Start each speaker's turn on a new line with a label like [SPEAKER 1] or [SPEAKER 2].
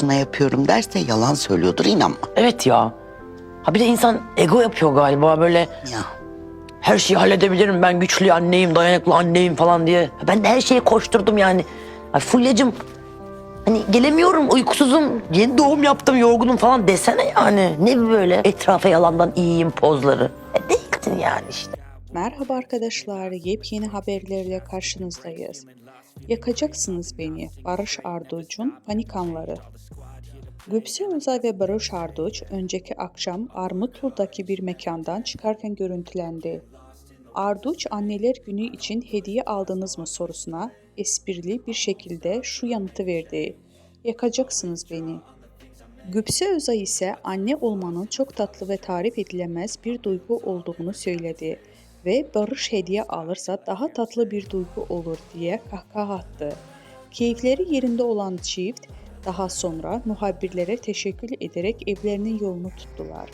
[SPEAKER 1] başına yapıyorum derse yalan söylüyordur inanma.
[SPEAKER 2] Evet ya. Ha bir de insan ego yapıyor galiba böyle
[SPEAKER 1] Ya
[SPEAKER 2] her şeyi halledebilirim ben güçlü anneyim dayanıklı anneyim falan diye. Ben de her şeye koşturdum yani. Ay Fulya'cığım hani gelemiyorum uykusuzum yeni doğum yaptım yorgunum falan desene yani. Ne böyle etrafa yalandan iyiyim pozları. E, değildin yani işte.
[SPEAKER 3] Merhaba arkadaşlar, yepyeni haberlerle karşınızdayız. Yakacaksınız beni, Barış Arduç'un panik anları. Gülse Özay ve Barış Arduç önceki akşam Armutlu'daki bir mekandan çıkarken görüntülendi. Arduç anneler günü için hediye aldınız mı sorusuna esprili bir şekilde şu yanıtı verdi. Yakacaksınız beni. Güpse Özay ise anne olmanın çok tatlı ve tarif edilemez bir duygu olduğunu söyledi ve Barış hediye alırsa daha tatlı bir duygu olur diye kahkaha attı. Keyifleri yerinde olan çift daha sonra muhabirlere teşekkür ederek evlerinin yolunu tuttular.